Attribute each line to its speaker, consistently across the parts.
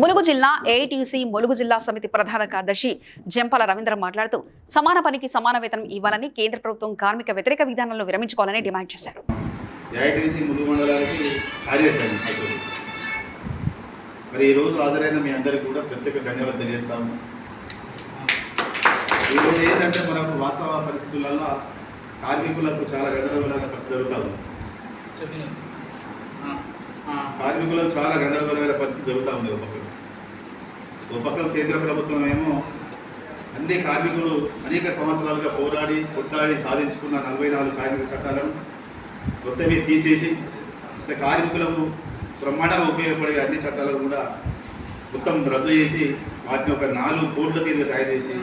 Speaker 1: ములుగు జిల్లా ఏఐటీసీ ములుగు జిల్లా సమితి ప్రధాన కార్యదర్శి జంపల రవీంద్ర మాట్లాడుతూ సమాన పనికి సమాన వేతనం ఇవ్వాలని కేంద్ర ప్రభుత్వం కార్మిక వ్యతిరేక విధానాలను విరమించుకోవాలని డిమాండ్ చేశారు.
Speaker 2: మరి ఈరోజు హాజరైన మీ అందరికీ కూడా ప్రత్యేక ధన్యవాదాలు తెలియజేస్తాము. ఈరోజు ఏంటంటే మనకు వాస్తవ పరిస్థితులలో కార్మికులకు చాలా పరిస్థితి జరుగుతూ కార్మికులు కార్మికులకు చాలా గందరగోళమైన పరిస్థితి జరుగుతూ ఉంది ఒక పక్కన ఒక పక్క కేంద్ర ప్రభుత్వం ఏమో అన్ని కార్మికులు అనేక సంవత్సరాలుగా పోరాడి కొట్టాడి సాధించుకున్న నలభై నాలుగు కార్మిక చట్టాలను కొత్తవి తీసేసి కార్మికులకు బ్రహ్మాండంగా ఉపయోగపడే అన్ని చట్టాలను కూడా మొత్తం రద్దు చేసి వాటిని ఒక నాలుగు కోట్ల తీరుగా తయారు చేసి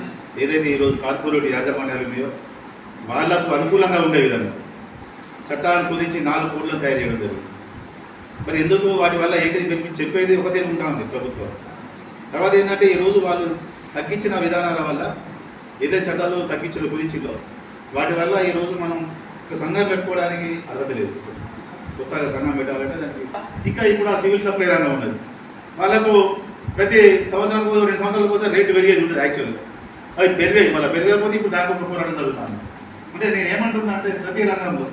Speaker 2: ఏదైతే ఈరోజు కార్పొరేట్ యాజమాన్యాలు ఉన్నాయో వాళ్ళకు అనుకూలంగా ఉండే విధంగా చట్టాలను కుదించి నాలుగు కోట్లను తయారు చేయడం జరిగింది. మరి ఎందుకు వాటి వల్ల ఏంటిది? బెనిఫిట్ చెప్పేది ఒకతే ఉంటా ఉంది ప్రభుత్వం. తర్వాత ఏంటంటే ఈరోజు వాళ్ళు తగ్గించిన విధానాల వల్ల ఏదైతే చట్టాలు తగ్గించిన కుదించిందో వాటి వల్ల ఈరోజు మనం ఒక సంఘం పెట్టుకోవడానికి అర్హత లేదు. కొత్తగా సంఘం పెట్టాలంటే దానికి ఇంకా ఇప్పుడు ఆ సివిల్ సప్లై రంగం ఉన్నది. వాళ్ళకు ప్రతి సంవత్సరానికి రెండు సంవత్సరాల కోసం రేటు పెరిగేది ఉంటుంది యాక్చువల్గా అవి పెరిగాయి మళ్ళీ పెరగకపోతే ఇప్పుడు దాకా ఒక పోరాటం జరుగుతాను అంటే నేను ఏమంటున్నా అంటే ప్రతి రంగంలో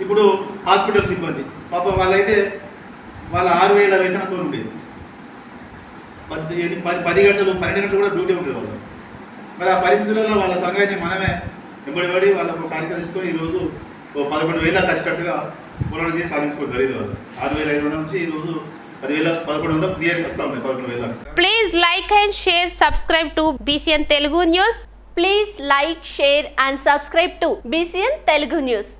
Speaker 2: ఇప్పుడు హాస్పిటల్ సిబ్బంది పాప వాళ్ళైతే వాళ్ళ ఆరు వేల వేతనంతో ఉండేది. పది పది పది గంటలు పన్నెండు గంటలు కూడా డ్యూటీ ఉండేది వాళ్ళు మరి ఆ పరిస్థితులలో వాళ్ళ సంఘాన్ని మనమే వెంబడి పడి వాళ్ళకు కార్యక్రమం తీసుకొని ఈరోజు ఓ పదకొండు వేల కష్టట్టుగా పోరాటం చేసి సాధించుకోవడం జరిగింది వాళ్ళు. ఆరు వేల ఐదు వందల నుంచి ఈరోజు పదివేల పదకొండు వందలు క్లియర్ వస్తాం పదకొండు వేల
Speaker 3: please like and share subscribe to BCN Telugu news
Speaker 4: please like share and subscribe to BCN Telugu news